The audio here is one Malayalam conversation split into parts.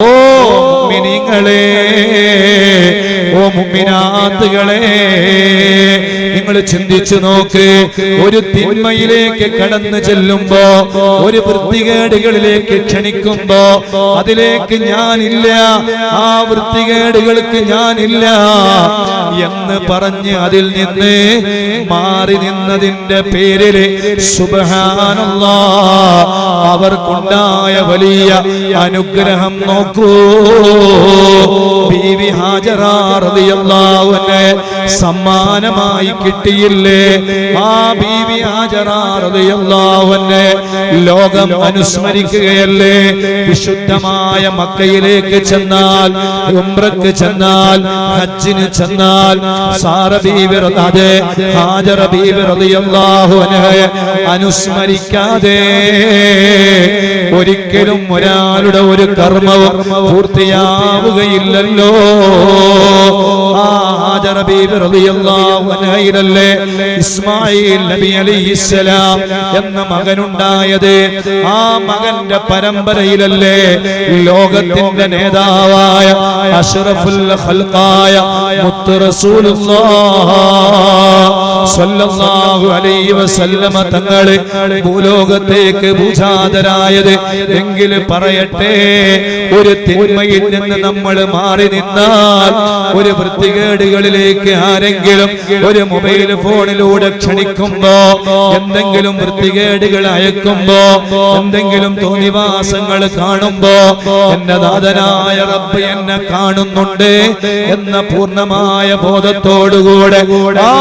ഓ മുഅ്മിനീങ്ങളെ ഓ മുമ്മിനാത്തുകളെ നിങ്ങൾ ചിന്തിച്ചു നോക്ക്. ഒരു തിന്മയിലേക്ക് കടന്നു ചെല്ലുമ്പോ ഒരു വൃത്തികേടുകളിലേക്ക് ക്ഷണിക്കുമ്പോ അതിലേക്ക് ഞാനില്ല. ആ വൃത്തികേടുകൾക്ക് ഞാനില്ല എന്ന് പറഞ്ഞ് അതിൽ നിന്ന് മാറി നിന്നതിന്റെ പേരിൽ സുബഹാനല്ലാ അവർക്കുണ്ടായ വലിയ അനുഗ്രഹം നോക്കൂ. ബീവി ഹാജറ റളിയല്ലാഹു അൻഹ സമ്മാനമായി കിട്ടിയില്ലേ? ആ ബീവി അൻഹ ലോകം അനുസ്മരിക്കുകയല്ലേ? വിശുദ്ധമായ മക്കയിലേക്ക് ചെന്നാൽ ഉംറക്ക് ചെന്നാൽ ഹജ്ജിന് ചെന്നാൽ സാറ ബീവി റ- ഹാജറ ബീവി റളിയല്ലാഹു അൻഹയെ അനുസ്മരിക്കാതെ ഒരിക്കലും ഒരാളുടെ ഒരു കർമ്മവും പൂർത്തിയാവുകയില്ലല്ലോ. ആ ഹാജറ ഇസ്മായിൽ നബി അലൈഹിസ്സലാം എന്ന മകനുണ്ടായത് ആ മകന്റെ പരമ്പരയിലല്ലേ? ലോകത്തിന്റെ നേതാവായ അഷ്റഫുൽ ഖൽഖായ മുത്ത് റസൂലുള്ളാഹ് സ്വല്ലല്ലാഹു അലൈഹി വസല്ലമ തങ്ങളെ ഭൂലോകത്തേക്ക് ഭൂജാതരായത്. എങ്കിൽ പറയട്ടെ ഒരു തിന്മയിൽ നിന്ന് നമ്മൾ മാറി നിന്നാൽ ഒരു വൃത്തികേടുകളിലേക്ക് ആരെങ്കിലും ഒരു മൊബൈൽ ഫോണിലൂടെ ക്ഷണിക്കുമ്പോ എന്തെങ്കിലും വൃത്തികേടുകൾ അയക്കുമ്പോ എന്തെങ്കിലും തോന്നിവാസങ്ങൾ കാണുമ്പോ എന്റെ നാഥനായ റബ്ബ് എന്നെ കാണുന്നുണ്ട് എന്ന പൂർണമായ ബോധത്തോടുകൂടെ ആ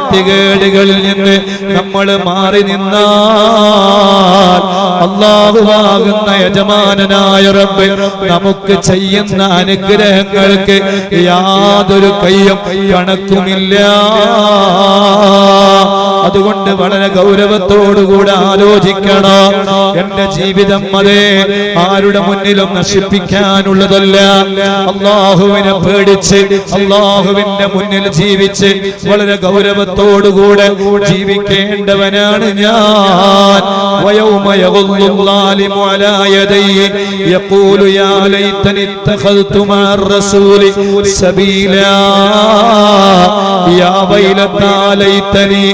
വൃത്തികേടുകളിൽ നിന്ന് നമ്മൾ മാറി നിന്നാൽ അള്ളാഹുവാകുന്ന യജമാനനായ റബ്ബ് നമുക്ക് ചെയ്യുന്ന അനുഗ്രഹങ്ങൾക്ക് യാതൊരു കയ്യും കണക്കുമില്ല. അതുകൊണ്ട് വളരെ ഗൗരവത്തോടുകൂടെ ആലോചിക്കണം എന്റെ ജീവിതം അതേ ആരുടെ മുന്നിലും നശിപ്പിക്കാനുള്ളതല്ല അള്ളാഹുവിനെ പേടിച്ച് അള്ളാഹുവിന്റെ മുന്നിൽ ജീവിച്ച് വളരെ ഗൗരവത്തോടുകൂടെ ജീവിക്കേണ്ടവനാണ് ഞാൻ ويوم يغض الظالم على يديه يقول يا ليتني اتخذت مع الرسول سبيلا يا ويلتى ليتني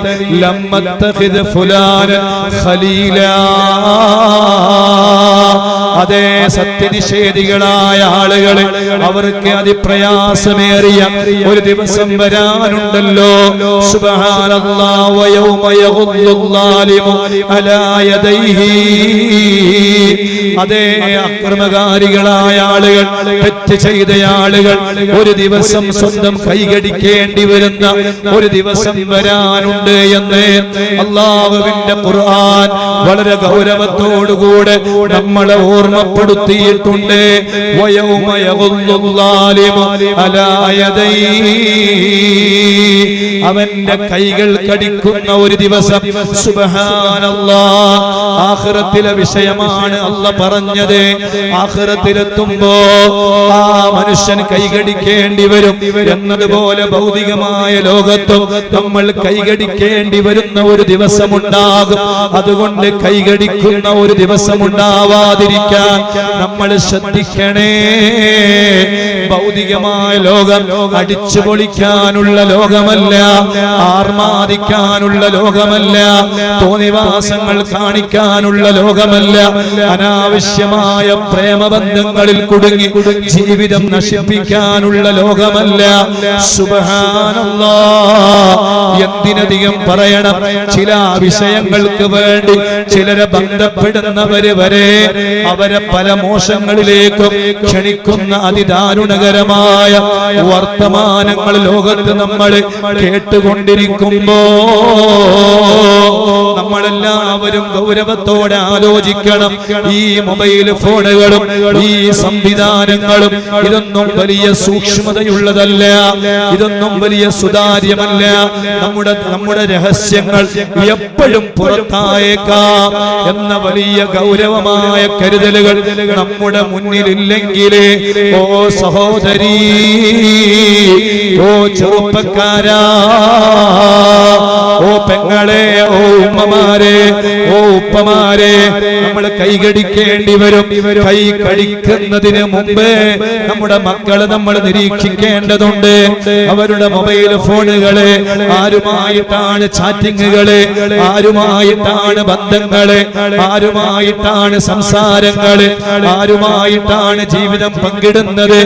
لم أتخذ فلانا خليلا. അതേ സത്യനിഷേധികളായ ആളുകൾ അവർക്ക് അതിപ്രയാസമേറിയ ഒരു ദിവസം വരാനുണ്ടല്ലോ. അതേ അക്രമകാരികളായ ആളുകൾ തെറ്റ് ചെയ്ത ആളുകൾ ഒരു ദിവസം സ്വന്തം കൈകടിക്കേണ്ടി വരുന്ന ഒരു ദിവസം വരാനുണ്ട് എന്ന് അള്ളാഹുവിന്റെ ഖുർആൻ വളരെ ഗൗരവത്തോടുകൂടെ നമ്മളെ ഓർമ്മപ്പെടുത്തിയിട്ടുണ്ട്. അവന്റെ കൈകൾ കടിക്കുന്ന ഒരു ദിവസം ആഹ്റത്തിലെ വിഷയമാണ് അല്ല പറഞ്ഞത്. ആഹ്റത്തിലെത്തുമ്പോ ആ മനുഷ്യൻ കൈകടിക്കേണ്ടി വരും എന്നതുപോലെ ഭൗതികമായ ലോകത്തും നമ്മൾ കൈകടിക്കേണ്ടി വരുന്ന ഒരു ദിവസമുണ്ടാകും. അതുകൊണ്ട് കൈകടിക്കുന്ന ഒരു ദിവസം ഉണ്ടാവാതിരിക്കാൻ നമ്മൾ ശ്രദ്ധിക്കണേ. ഭൗതികമായ ലോകം അടിച്ചു പൊളിക്കാനുള്ള ലോകമല്ല ആർമാദിക്കാനുള്ള ലോകമല്ല തോന്നിവാസങ്ങൾ കാണിക്കാനുള്ള ലോകമല്ല. അനാവശ്യമായ പ്രേമബന്ധങ്ങളിൽ കുടുങ്ങി ജീവിതം നശിപ്പിക്കാനുള്ള ലോകമല്ല. എന്തിനധികം പറയണം? ചില വിഷയങ്ങൾക്ക് വേണ്ടി ചിലരെ ബന്ധപ്പെടുന്നവര് വരെ അവരെ പല മോശങ്ങളിലേക്കും ക്ഷണിക്കുന്ന അതിദാരുണകരമായ വർത്തമാനങ്ങൾ ലോകത്ത് നമ്മൾ കേട്ടുകൊണ്ടിരിക്കുമ്പോ ഗൗരവത്തോടെ ആലോചിക്കണം. ഈ മൊബൈൽ ഫോണുകളും ഈ സംവിധാനങ്ങളും ഇതൊന്നും വലിയ സൂക്ഷ്മതയുള്ളതല്ല. ഇതൊന്നും വലിയ സുതാര്യമല്ല. നമ്മുടെ നമ്മുടെ രഹസ്യങ്ങൾ എപ്പോഴും പുറത്തായേക്കാം എന്ന വലിയ ഗൗരവമായ കരുതലുകൾ നമ്മുടെ മുന്നിലില്ലെങ്കിലേ ഓ സഹോദരീ ഓ ചെറുപ്പക്കാരാ ഓ പെങ്ങളെ ഓ ഉമ്മമാരെ ഓ ഉപ്പമാരെ നമ്മൾ കൈകടിക്കേണ്ടി വരും. കൈ കടിക്കുന്നതിന് മുമ്പേ നമ്മുടെ മക്കളെ നമ്മൾ നിരീക്ഷിക്കേണ്ടതുണ്ട്. അവരുടെ മൊബൈൽ ഫോണുകൾ ആരുമായിട്ടാണ് ചാറ്റിങ്ങുകൾ? ആരുമായിട്ടാണ് ബന്ധങ്ങൾ? ആരുമായിട്ടാണ് സംസാരങ്ങൾ? ആരുമായിട്ടാണ് ജീവിതം പങ്കിടുന്നത്?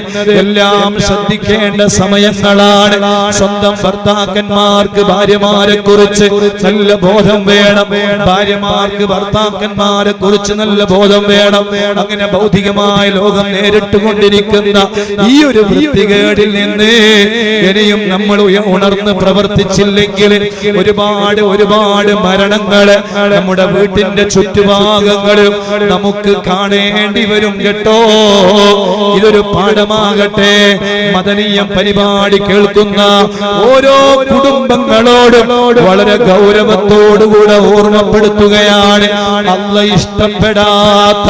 എല്ലാം ശ്രദ്ധിക്കേണ്ട സമയങ്ങളാണ്. സ്വന്തം ഭർത്താക്കന്മാർക്ക് ഭാര്യമാരെ കുറിച്ച് നല്ല ബോധം വേണം. ഭാര്യമാർക്ക് ഭർത്താക്കന്മാരെ കുറിച്ച് നല്ല ബോധം വേണം. അങ്ങനെ ഭൗതികമായ ലോകം നേരിട്ടുകൊണ്ടിരിക്കുന്ന ഈ ഒരു വൃത്തികേടിൽ നിന്ന് ഇനിയും നമ്മൾ ഉണർന്ന് പ്രവർത്തിച്ചില്ലെങ്കിൽ ഒരുപാട് ഒരുപാട് മരണങ്ങൾ നമ്മുടെ വീട്ടിന്റെ ചുറ്റുഭാഗങ്ങളും നമുക്ക് കാണേണ്ടി വരും കേട്ടോ. ഇതൊരു പാഠമാകട്ടെ. മദനീയം പരിപാടി കേൾക്കുന്ന ഓരോ കുടുംബങ്ങളോടും വളരെ ഗൗരവത്തോടുകൂടെ ഓർമ്മപ്പെടുത്തുകയാണ്. അല്ല ഇഷ്ടപ്പെടാത്ത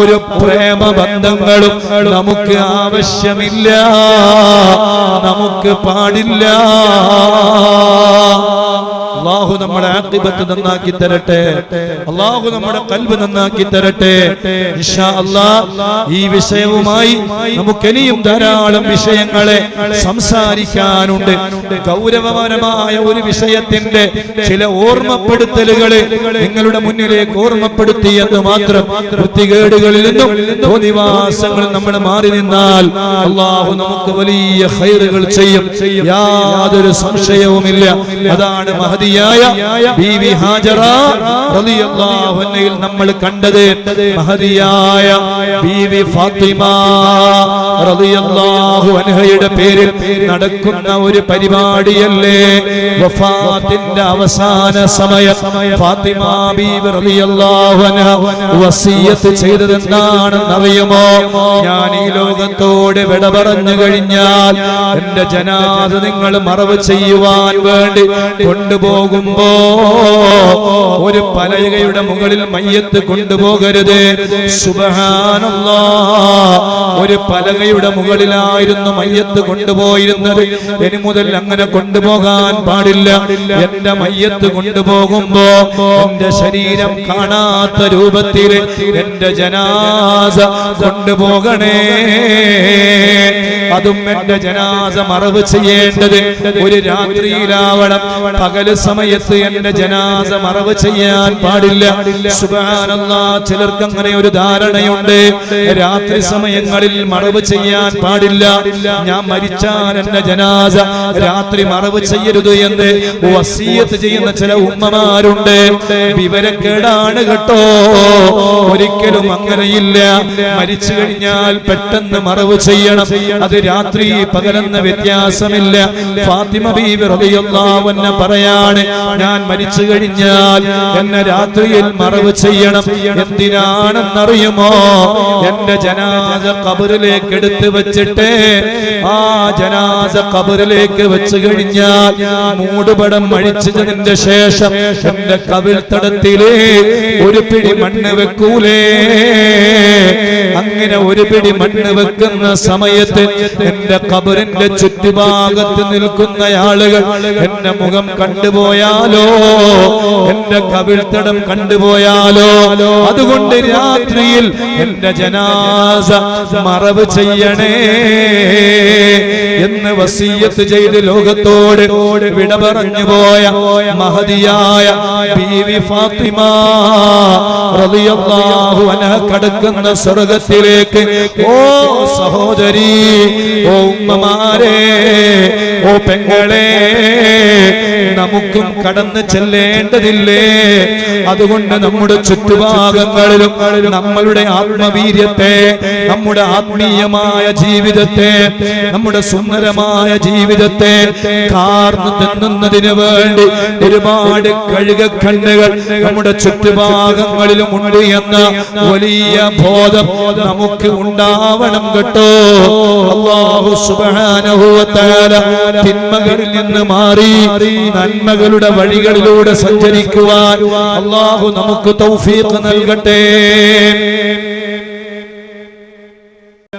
ഒരു പ്രേമ ബന്ധങ്ങളും നമുക്ക് ആവശ്യമില്ല. നമുക്ക് പാടില്ല. അള്ളാഹു നമ്മുടെ ആക്കിബത്ത് നന്നാക്കി തരട്ടെ. അള്ളാഹു നമ്മുടെ കൽബ് നന്നാക്കി തരട്ടെ. ഈ വിഷയവുമായി നമുക്ക് ഇനിയും ധാരാളം വിഷയങ്ങളെ സംസാരിക്കാനുണ്ട്. ഗൗരവപരമായ ഒരു വിഷയത്തിന്റെ ചില ഓർമ്മപ്പെടുത്തലുകൾ നിങ്ങളുടെ മുന്നിലേക്ക് ഓർമ്മപ്പെടുത്തി എന്ന് മാത്രം വൃത്തികേടുകളിൽ നിന്നും തോന്നിവാസങ്ങളിൽ നമ്മൾ മാറി നിന്നാൽ അള്ളാഹു നമുക്ക് വലിയ ഹൈറുകൾ ചെയ്യും. യാതൊരു സംശയവുമില്ല. അതാണ് മഹതിയായ ബീവി ഹാജറ റളിയല്ലാഹു അൻഹയിൽ നമ്മൾ കണ്ടത് മഹതിയായ ബീവി ഫാത്തിമ റളിയല്ലാഹു അൻഹയുടെ പേരിൽ നടക്കുന്ന ഒരു പരിപാടിയല്ലേ വഫാത്തിന്റെ അവസാന സമയം. ഫാത്തിമ ബീവി റളിയല്ലാഹു അൻഹ വസിയത്ത് ചെയ്തത് എന്താണെന്ന് അറിയുമോ? ഞാൻ ഈ ലോകത്തോട് വിട പറഞ്ഞു കഴിഞ്ഞാൽ എന്റെ ജനാദ നിങ്ങൾ മറവ് ചെയ്യുവാൻ വേണ്ടി കൊണ്ടുപോകുമ്പോ ഒരു പലകയുടെ മുകളിൽ മയ്യത്ത് കൊണ്ടുപോകരുത്. സുബഹാനല്ലാ. ഒരു പലകയുടെ മുകളിലായിരുന്നു മയ്യത്ത് കൊണ്ടുപോയിരുന്നത്. ഇനി മുതൽ അങ്ങനെ കൊണ്ടുപോകാൻ പാടില്ല. എന്റെ മയ്യത്ത് കൊണ്ടുപോകുമ്പോ എന്റെ ശരീരം കാണാത്ത രൂപത്തിൽ എന്റെ ജനാസ കൊണ്ടുപോകണേ. അതും എന്റെ ജനാസ മറവ് ചെയ്യേണ്ടത് ഒരു രാത്രിയിലാവണം. പകൽ സമയത്ത് എന്റെ ജനാസ മറവ് ചെയ്യാൻ പാടില്ല. ചിലർക്ക് അങ്ങനെ ഒരു ധാരണയുണ്ട്. രാത്രി സമയങ്ങളിൽ മറവ് ചെയ്യാൻ പാടില്ല. ഞാൻ മരിച്ചാൽ എന്റെ ജനാസ രാത്രി മറവ് ചെയ്യരുത് എന്ന് വസീയത്ത് ചെയ്യുന്ന ചില ഉമ്മമാരുണ്ട്. വിവരക്കേടാണ് കേട്ടോ. ഒരിക്കലും അങ്ങനെയില്ല. മരിച്ചു കഴിഞ്ഞാൽ പെട്ടെന്ന് മറവ് ചെയ്യണം. അത് രാത്രി പകലെന്ന വ്യത്യാസമില്ല. ഫാത്തിമ ബീവി റളിയല്ലാഹു അൻഹ പറയാണ് ഞാൻ മരിച്ചു കഴിഞ്ഞാൽ എന്നെ രാത്രിയിൽ മറവ് ചെയ്യണം. എന്തിനാണെന്നറിയുമോ? എന്റെ ജനാസ കബറിലേക്ക് എടുത്തു വെച്ചിട്ട് ആ ജനാസ കബറിലേക്ക് വെച്ചു കഴിഞ്ഞാൽ മൂടുപടം മഴിച്ചതിന്റെ ശേഷം എന്റെ കവിൽ തടത്തിലേ ഒരു പിടി മണ്ണ് വെക്കൂലേ. അങ്ങനെ ഒരു പിടി മണ്ണ് വെക്കുന്ന സമയത്ത് എന്റെ കബറിന്റെ ചുറ്റുഭാഗത്ത് നിൽക്കുന്ന ആളുകൾ എന്റെ മുഖം കണ്ടുപോയാലോ? എന്റെ കവിൾത്തടം കണ്ടുപോയാലോ? അതുകൊണ്ട് രാത്രിയിൽ എന്റെ ജനാസ മറവ് ചെയ്യണേ. വസീയത്ത് ചെയ്ത് ലോകത്തോട് വിട പറഞ്ഞു പോയ മഹതിയായ ബീവി ഫാത്തിമ റളിയല്ലാഹു അൻഹ കടക്കുന്ന സ്വർഗത്തിലേക്ക് ഓ സഹോദരി ഓ ഉമ്മമാരെ ഓ പെങ്ങളെ നമുക്കും കടന്നു ചെല്ലേണ്ടതില്ലേ? അതുകൊണ്ട് നമ്മുടെ ചുറ്റുഭാഗങ്ങളിലും നമ്മളുടെ ആത്മവീര്യത്തെ നമ്മുടെ ആത്മീയമായ ജീവിതത്തെ നമ്മുടെ സുന്ദരമായ ജീവിതത്തെ കാർന്നു തിന്നുന്നതിന് വേണ്ടി ഒരുപാട് കഴുകക്കണ്ണുകൾ നമ്മുടെ ചുറ്റുഭാഗങ്ങളിലും ഉണ്ട് എന്ന വലിയ ബോധം നമുക്ക് ഉണ്ടാവണം കേട്ടോ. തിന്മകളിൽ നിന്ന് മാറി നന്മകളുടെ വഴികളിലൂടെ സഞ്ചരിക്കുവാൻ അല്ലാഹു നമുക്ക് തൗഫീഖ് നൽകട്ടെ.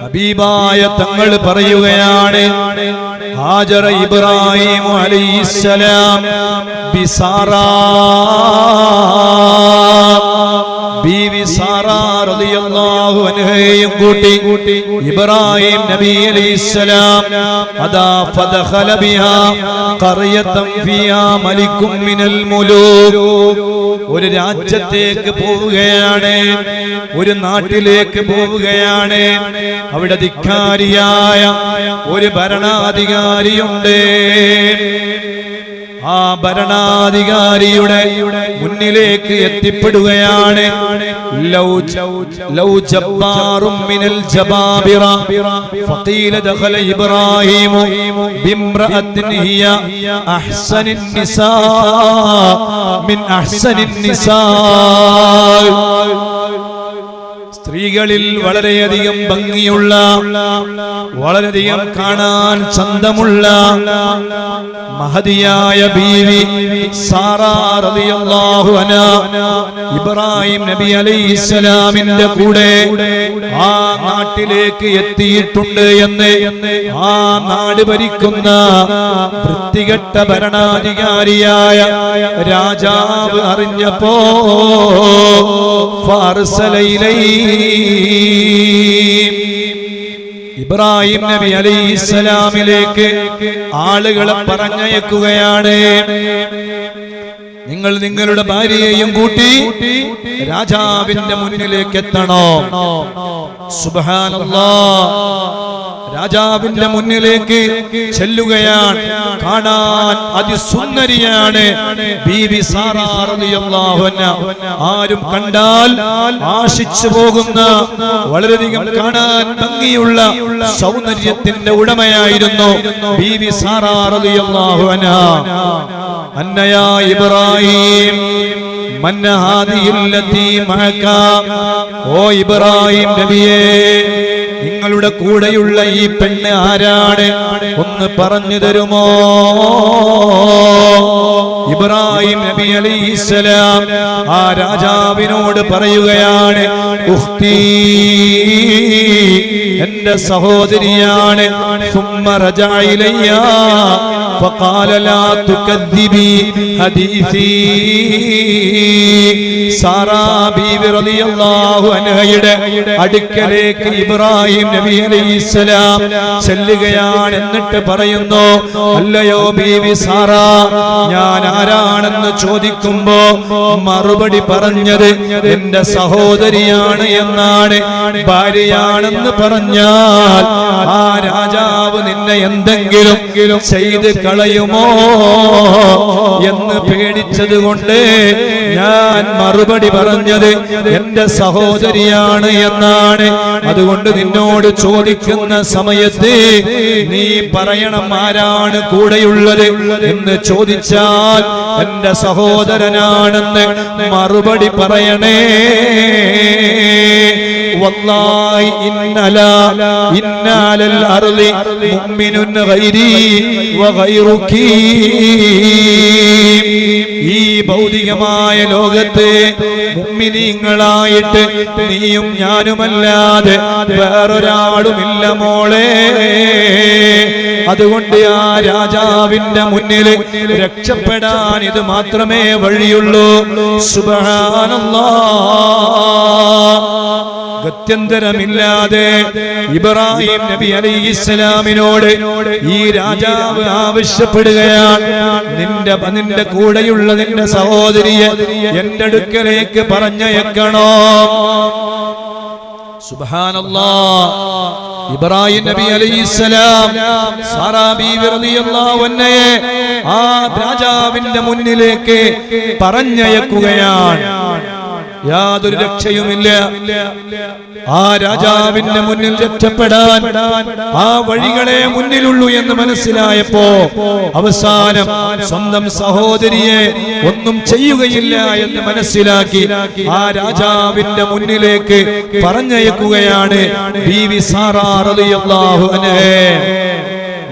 ഹബീബായ തങ്ങൾ പറയുകയാണ് ഹാജറ ഇബ്രാഹിം അലൈഹിസ്സലാം ബീബി സാറാ കൂട്ടി ഇബ്രാഹിം ഫദഖല ബിഹാ ഖറിയതൻ ഒരു രാജ്യത്തേക്ക് പോവുകയാണ് ഒരു നാട്ടിലേക്ക് പോവുകയാണ്. അവിടെ ധിക്കാരിയായ ഒരു ഭരണാധികാരിയുണ്ട്. ആ ഭരണാധികാരിയുടെ മുന്നിലേക്ക് എത്തിപ്പെടുകയാണ് സ്ത്രീകളിൽ വളരെയധികം ഭംഗിയുള്ള വളരെയധികം കാണാൻ ചന്തമുള്ള മഹതിയായ ബീവി സാറാ റളിയല്ലാഹു അൻഹ ഇബ്രാഹിം നബി അലൈഹിസ്സലാമിന്റെ കൂടെ ആ നാട്ടിലേക്ക് എത്തിയിട്ടുണ്ട് എന്ന് ആ നാട് ഭരിക്കുന്ന വൃത്തികെട്ട ഭരണാധികാരിയായ രാജാവ് അറിഞ്ഞപ്പോ ഫാർസല ഇലൈഹി ഇബ്രാഹിം നബി അലൈഹി ഇസ്ലാമിലേക്ക് ആളുകളെ പറഞ്ഞയക്കുകയാണ്. നിങ്ങൾ നിങ്ങളുടെ ഭാര്യയെയും കൂട്ടി രാജാവിന്റെ മുന്നിലേക്ക് എത്തണോ. സുബ്ഹാനല്ലാ. രാജാവിന്റെ മുന്നിലേക്ക് ചെല്ലുകയാണ്. കാണാൻ അതിസുന്ദരിയാണ് ആരും കണ്ടാൽ ആശിച്ചു പോകുന്ന വളരെയധികം കാണാൻ ഭംഗിയുള്ള സൗന്ദര്യത്തിന്റെ ഉടമയായിരുന്നു ബീബി സാറാ അന്നയാ ഇബ്രാഹിം ഓ ഇബ്രാഹിം നബിയേ നിങ്ങളുടെ കൂടെയുള്ള ഈ പെണ്ണ് ആരാണ്? ഒന്ന് പറഞ്ഞു തരുമോ? ഇബ്രാഹിം നബി അലൈഹിസ്സലാം ആ രാജാവിനോട് പറയുകയാണ് എന്റെ സഹോദരിയാണ്. അടുക്കലേക്ക് ഇബ്രാഹിം നബി അലൈഹിസ്സലാം ചെല്ലുകയാണ് എന്നിട്ട് പറയുന്നു അല്ലയോ ബീവി സാറാ ഞാൻ ആരാണെന്ന് ചോദിക്കുമ്പോ മറുപടി പറഞ്ഞത് എന്റെ സഹോദരിയാണ് എന്നാണ്. ഭാര്യയാണെന്ന് പറഞ്ഞാൽ ആ രാജാവ് നിന്നെ എന്തെങ്കിലും ചെയ്ത് കളയുമോ എന്ന് പേടിച്ചത് കൊണ്ട് ഞാൻ മറുപടി പറഞ്ഞത് എന്റെ സഹോദരിയാണ് എന്നാണ്. അതുകൊണ്ട് നിന്നോട് ചോദിക്കുന്ന സമയത്ത് നീ പറയണം ആരാണ് കൂടെയുള്ളത് എന്ന് ചോദിച്ചാൽ എന്റെ സഹോദരനാണെന്ന് മറുപടി പറയണേ. ഇന്നല അർളി മുഅ്മിനുൻ ഈ ഭൗതികമായ ലോകത്തെ മുഅ്മിനീങ്ങളായിട്ട് നീയും ഞാനുമല്ലാതെ വേറൊരാളുമില്ല മോളെ. അതുകൊണ്ട് ആ രാജാവിന്റെ മുന്നിൽ രക്ഷപ്പെടാൻ ഇത് മാത്രമേ വഴിയുള്ളൂ. സുബ്ഹാനല്ലാഹ് ഗത്യന്തരമില്ലാതെ ഇബ്രാഹിം നബി അലൈഹിസ്സലാമിനോട് ഈ രാജാവ് ആവശ്യപ്പെടുകയാണ്. നിന്റെ നിന്റെ കൂടെയുള്ള നിന്റെ സഹോദരിയെ എന്റെ അടുക്കലേക്ക് പറഞ്ഞയക്കണോ? ഇബ്രാഹിം നബി അലൈഹിസ്സലാം ബീവി റളിയല്ലാഹു അൻഹയെ ആ രാജാവിന്റെ മുന്നിലേക്ക് പറഞ്ഞയക്കുകയാണ്. യാതൊരു രക്ഷയുമില്ല. ആ രാജാവിന്റെ മുന്നിൽ രക്ഷപ്പെടാൻ ആ വഴികളെ മുന്നിലുള്ളൂ എന്ന് മനസ്സിലായപ്പോ അവസാനം സ്വന്തം സഹോദരിയെ ഒന്നും ചെയ്യുകയില്ല എന്ന് മനസ്സിലാക്കി ആ രാജാവിന്റെ മുന്നിലേക്ക് പറഞ്ഞയക്കുകയാണ് ബി വി അൻഹേ.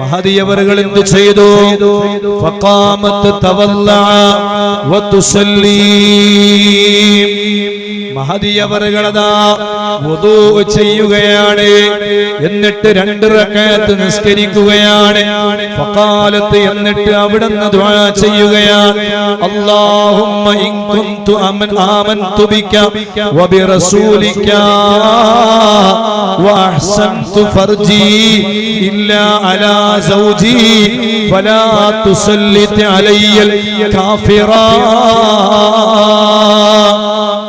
മഹദിയവറുകൾ എന്ത് ചെയ്തു? ഫഖാമത്ത് തവല്ല വതുസല്ലി. മഹതിയവറുകളതാ ചെയ്യുകയാണ്. എന്നിട്ട് രണ്ട് റക്കയത്ത് നിസ്കരിക്കുകയാണ്. ഫഖാലത്ത് എന്നിട്ട് അവിടുന്ന് ദുആ ചെയ്യുകയാണ്. അല്ലാഹുമ്മ ഇൻ അമൻ ഫർജി ഇല്ലാ അലാ ഫലാ തുസല്ലിത് അലയ്യൽ കാഫിറാ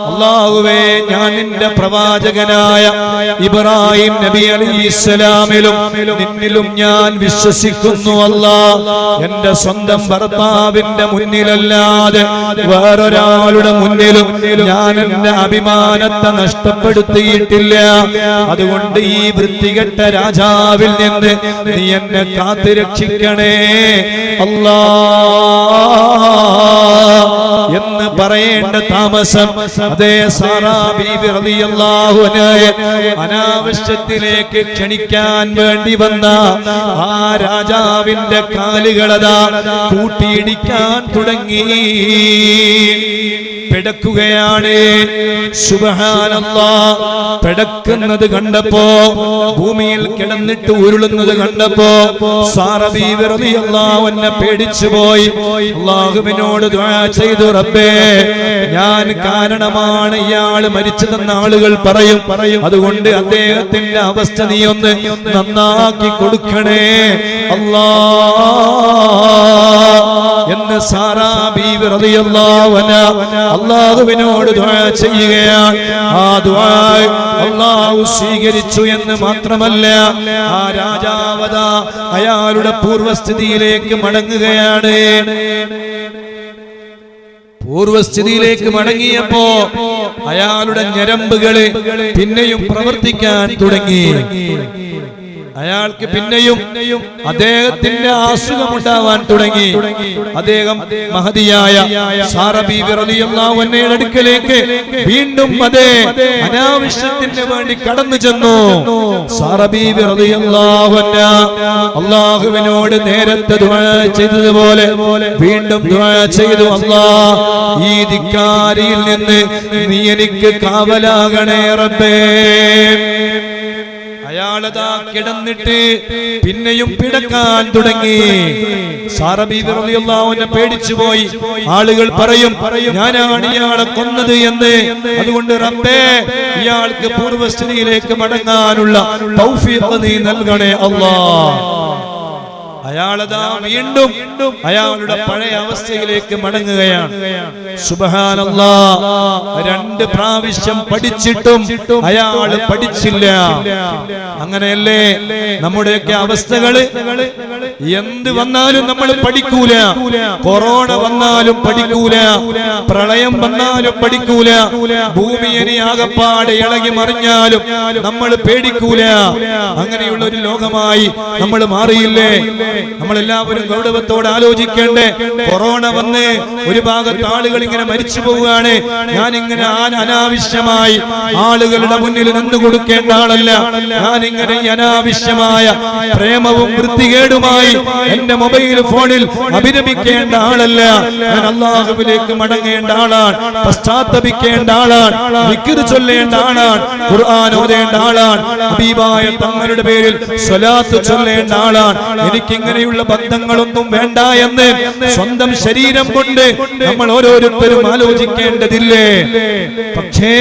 അള്ളാഹുവേ ഞാൻ നിന്റെ പ്രവാചകനായ ഇബ്രാഹിം നബി അലി ഇസ്ലാമിലും നിന്നിലും ഞാൻ വിശ്വസിക്കുന്നു അല്ലാ. എന്റെ സ്വന്തം ഭർത്താവിന്റെ മുന്നിലല്ലാതെ വേറൊരാളുടെ മുന്നിലും ഞാൻ എന്റെ അഭിമാനത്തെ നഷ്ടപ്പെടുത്തിയിട്ടില്ല. അതുകൊണ്ട് ഈ വൃത്തികെട്ട രാജാവിൽ നിന്ന് നീ എന്നെ കാത്തുരക്ഷിക്കണേ. അല്ലാ. എന്ന് പറയേണ്ട താമസം അതേ സാറാ ബീബി റളിയല്ലാഹു അനാവശ്യത്തിലേക്ക് ക്ഷണിക്കാൻ വേണ്ടി വന്ന ആ രാജാവിന്റെ കാലുകളതാ കൂട്ടിയിടിക്കാൻ തുടങ്ങി. പിടക്കുകയാണ് പിടക്കുന്നത് കണ്ടപ്പോ ഭൂമിയിൽ കിടന്നിട്ട് ഉരുളുന്നത് കണ്ടപ്പോ സാറബി എന്നെ പേടിച്ചു പോയി അള്ളാഹുവിനോട് ചെയ്തു റബ്ബേ ഞാൻ കാരണമാണ് ഇയാൾ മരിച്ചതെന്ന് ആളുകൾ പറയും. പറയും അതുകൊണ്ട് അദ്ദേഹത്തിന്റെ അവസ്ഥ നീ ഒന്ന് നന്നാക്കി കൊടുക്കണേ. അല്ലാ എന്ന് സാറാ ബീവി അള്ളാഹുവിനോട് ദുആ ചെയ്യുകയാണ് ആ ദുആ അള്ളാഹു സ്വീകരിച്ചു എന്ന് മാത്രമല്ല ആ രാജാവത അയാളുടെ പൂർവസ്ഥിതിയിലേക്ക് മടങ്ങുകയാണ്. പൂർവസ്ഥിതിയിലേക്ക് മടങ്ങിയപ്പോ അയാളുടെ ഞരമ്പുകൾ പിന്നെയും പ്രവർത്തിക്കാൻ തുടങ്ങി. അയാൾക്ക് പിന്നെയും അദ്ദേഹത്തിന്റെ അസുഖമുണ്ടാവാൻ തുടങ്ങി. അദ്ദേഹം മഹതിയായ അടുക്കലേക്ക് വീണ്ടും അതേ അനാവശ്യത്തിന് വേണ്ടി കടന്നു ചെന്നു. അള്ളാഹുവിനോട് നേരത്തെ ചെയ്തതുപോലെ വീണ്ടും ചെയ്തു. അള്ളാ ഈ ധിക്കാരിയിൽ നിന്ന് നീ എനിക്ക് കാവലാകണേ റബ്ബേ. അയാളതാ കിടന്നിട്ട് പിന്നെയും പിടക്കാൻ തുടങ്ങി. സാറബീദിയുള്ളവനെ പേടിച്ചു പോയി. ആളുകൾ പറയും ഞാനാണ് ഇയാളെ കൊന്നത് എന്ന്. അതുകൊണ്ട് റബ്ബേ ഇയാൾക്ക് പൂർവസ്ഥിതിയിലേക്ക് മടങ്ങാനുള്ള നീ നൽകണേ അല്ലാ അയാളതാ വീണ്ടും അയാളുടെ പഴയ അവസ്ഥയിലേക്ക് മടങ്ങുകയാണ്. സുബഹാനല്ലാ. രണ്ട് പ്രാവശ്യം പഠിച്ചിട്ടും അയാൾ പഠിച്ചില്ല. അങ്ങനെയല്ലേ നമ്മുടെയൊക്കെ അവസ്ഥകൾ? എന്ത് വന്നാലും നമ്മൾ പഠിക്കൂല. കൊറോണ വന്നാലും പഠിക്കൂല. പ്രളയം വന്നാലും പഠിക്കൂല. ഭൂമി ഇനി ആകപ്പാടെ ഇളകി മറിഞ്ഞാലും നമ്മൾ പേടിക്കൂല. അങ്ങനെയുള്ള ഒരു ലോകമായി നമ്മൾ മാറിയില്ലേ? നമ്മളെല്ലാവരും ഗൗരവത്തോടെ ആലോചിക്കേണ്ടേ. കൊറോണ വന്ന് ഒരു ഭാഗത്ത് ആളുകൾ ഇങ്ങനെ മരിച്ചു പോവുകയാണ്. ഞാൻ ഇങ്ങനെ അനാവശ്യമായി ആളുകളുടെ മുന്നിൽ നിന്ന് കൊടുക്കേണ്ട ആളല്ല. ഞാൻ ഇങ്ങനെ അനാവശ്യമായ പ്രേമവും വൃത്തികേടുമായി എന്റെ മൊബൈൽ ഫോണിൽ അഭിനമിക്കേണ്ട ആളല്ല. ഞാൻ അള്ളാഹുവിലേക്ക് മടങ്ങേണ്ട ആളാണ്. പശ്ചാത്തപിക്കേണ്ട ആളാണ്. വിക്കിത് ചൊല്ലേണ്ട ആളാണ്. ഖുർആൻ ഓതേണ്ട ആളാണ്. ഹബീബായ തങ്ങളുടെ പേരിൽ സ്വലാത്ത് ചൊല്ലേണ്ട ആളാണ്. എനിക്ക് ഇങ്ങനെയുള്ള ബന്ധങ്ങളൊന്നും വേണ്ട എന്ന് സ്വന്തം ശരീരം കൊണ്ട് നമ്മൾ ഓരോരുത്തരും ആലോചിക്കേണ്ടതില്ലേ? പക്ഷേ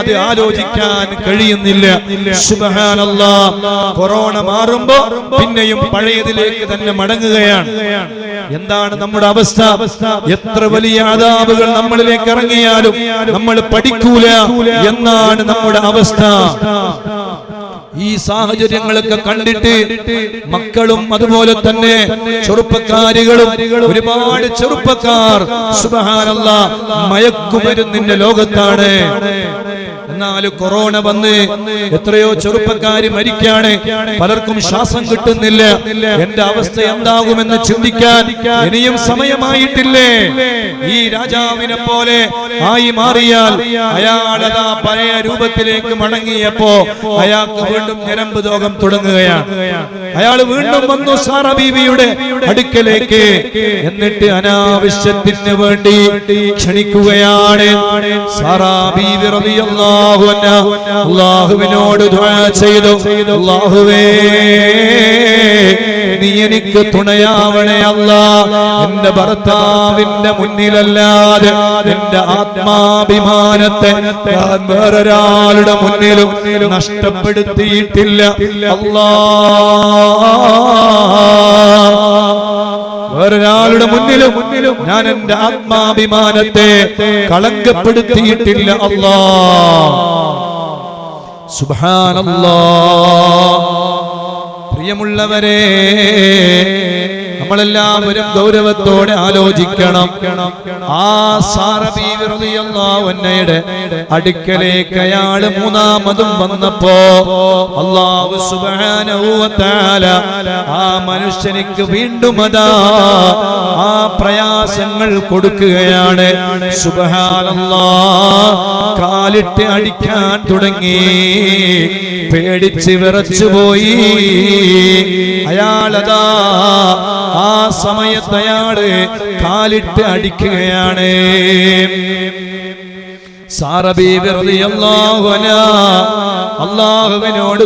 അത് ആലോചിക്കാൻ കഴിയുന്നില്ല. കൊറോണ മാറുമ്പോ പിന്നെയും പഴയതിലേക്ക് തന്നെ മടങ്ങുകയാണ്. എന്താണ് നമ്മുടെ അവസ്ഥ? എത്ര വലിയ ആദാബുകൾ നമ്മളിലേക്ക് ഇറങ്ങിയാലും നമ്മൾ പഠിക്കൂല എന്നാണ് നമ്മുടെ അവസ്ഥ. ഈ സാഹചര്യങ്ങളൊക്കെ കണ്ടിട്ട് മക്കളും അതുപോലെ തന്നെ ചെറുപ്പക്കാരികളും ഒരുപാട് ചെറുപ്പക്കാർ സുബഹാനല്ല മയക്കുമരുന്നിന്റെ ലോകത്താണ്. എന്നാൽ കൊറോണ വന്ന് എത്രയോ ചെറുപ്പക്കാര് മരിക്കാണ്. പലർക്കും ശ്വാസം കിട്ടുന്നില്ല. എന്റെ അവസ്ഥ എന്താകുമെന്ന് ചിന്തിക്കാൻ ഇനിയും സമയമായിട്ടില്ലേ. ഈ രാജാവിനെ പോലെ ആയി മാറിയാൽ അയാളതാ പഴയ രൂപത്തിലേക്ക് മടങ്ങിയപ്പോ അയാൾക്ക് വീണ്ടും ഞരമ്പ് രോഗം തുടങ്ങുകയാണ്. അയാൾ വീണ്ടും വന്നു സാറ ബീവിയുടെ അടുക്കലേക്ക്. എന്നിട്ട് അനാവശ്യത്തിന് വേണ്ടി ക്ഷണിക്കുകയാണ്. സാറാ ബീവി അൻഹ അല്ലാഹുവിനോട് ദുആ ചെയ്തു. അല്ലാഹുവേ നീ എനിക്ക് തുണയാവണേ അല്ല. എന്റെ ഭർത്താവിന്റെ മുന്നിലല്ലാതെ എന്റെ ആത്മാഭിമാനത്തെ വേറൊരാളുടെ മുന്നിലും നഷ്ടപ്പെടുത്തിയിട്ടില്ല. അല്ലാ. വേറൊരാളുടെ മുന്നിലും ഞാൻ എന്റെ ആത്മാഭിമാനത്തെ കളങ്കപ്പെടുത്തിയിട്ടില്ല അല്ലാ. സുബ്ഹാനല്ലാ. പ്രിയമുള്ളവരെ നമ്മളെല്ലാവരും ഗൗരവത്തോടെ ആലോചിക്കണം. ആ സാറബിയുടെ അടുക്കലേക്ക് അയാൾ മൂന്നാമതും വന്നപ്പോ അള്ളാഹു ആ മനുഷ്യനിക്ക് വീണ്ടും അതാ ആ പ്രയാസങ്ങൾ കൊടുക്കുകയാണ്. കാലിട്ട് അടിക്കാൻ തുടങ്ങി. പേടിച്ച് വിറച്ചുപോയി അയാളതാ ആ സമയത്ത് അയാൾ കാലിട്ട് അടിക്കുകയാണ്.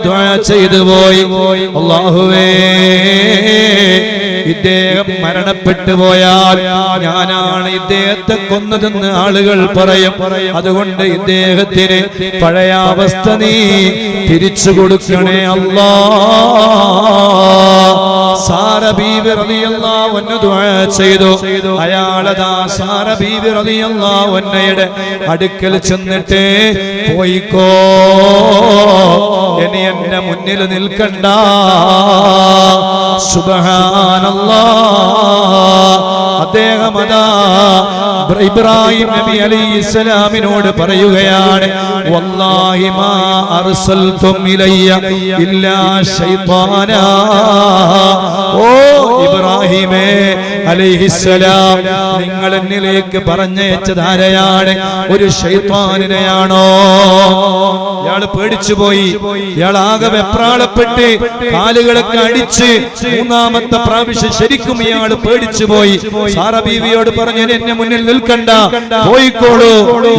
ദുആ ചെയ്തു പോയി. അല്ലാഹുവേ. ഇദ്ദേഹം മരണപ്പെട്ടു പോയാൽ ഞാനാണ് ഇദ്ദേഹത്തെ കൊന്നതെന്ന് ആളുകൾ പറയും. അതുകൊണ്ട് ഇദ്ദേഹത്തിന് പഴയ അവസ്ഥ നീ തിരിച്ചു കൊടുക്കണേ അല്ലാ. ചെയ്തു. അയാളതാ സാറ ബീബി റളിയല്ലാഹു അടുക്കൽ ചെന്നിട്ട് പോയിക്കോ. ഇനി എന്റെ മുന്നിൽ നിൽക്കണ്ട. സുബ്ഹാനല്ലാ അദ്ദേഹം അതാ ഇബ്രാഹിം നബി അലൈഹി ഇസ്ലാമിനോട് പറയുകയാണ് വല്ലാഹി മാ അർസൽതും ഇല്ലാ ഓ ഇബ്രാഹിമേ അലൈഹിസ്സലാം നിങ്ങൾ എന്നിലേക്ക് പറഞ്ഞയച്ചത് ഒരു ശൈത്താനിനെയാണോ? ഇയാൾ പേടിച്ചു പോയി ഇയാൾ ആകെ വെപ്രാളപ്പെട്ട് കാലുകളൊക്കെ അടിച്ച് മൂന്നാമത്തെ പ്രാവശ്യം ശരിക്കും ഇയാൾ പേടിച്ചു പോയി സാറ ബീവിയോട് പറഞ്ഞു എന്നെ മുന്നിൽ നിൽക്കണ്ട. പോയിക്കോളൂ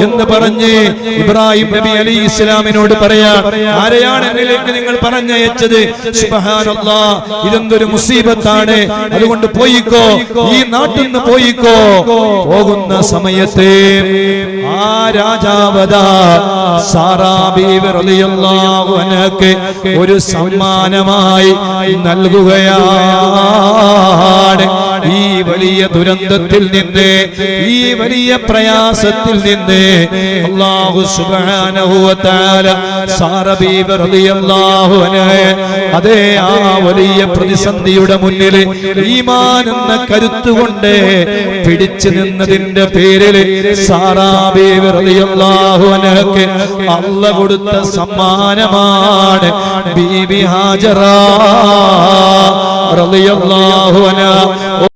എന്ന് പറഞ്ഞ് ഇബ്രാഹിം നബി അലി ഇസ്ലാമിനോട് പറയാ ആരെയാണ് എന്നിലേക്ക് നിങ്ങൾ പറഞ്ഞയച്ചത്? ഇതെന്തൊരു മുസീബത്താണ്. അതുകൊണ്ട് പോയിക്കോ ഈ നാട്ടിൽ നിന്ന് പോയിക്കോ. പോകുന്ന സമയത്ത് ആ രാജാവതാ സാറാബി റളിയല്ലാഹു അൻഹക്ക് ഒരു സമ്മാനമായി നൽകുകയാണ്. ഈ വലിയ ദുരന്തത്തിൽ നിന്ന് ഈ വലിയ പ്രയാസത്തിൽ നിന്ന് അല്ലാഹു സുബ്ഹാനഹു വ തആല സാറബി റളിയല്ലാഹു അൻഹയെ അതേ ആ വലിയ പ്രതിസന്ധിയുടെ മുന്നിൽ ഈമാൻ എന്ന കരുത്തുകൊണ്ട് പിടിച്ചു നിന്നതിന്റെ പേരിൽ സാറാബി റളിയല്ലാഹു അല്ല കൊടുത്ത സമ്മാനമാണ്. ബീബി ഹാജറ. റളിയല്ലാഹു അൻഹ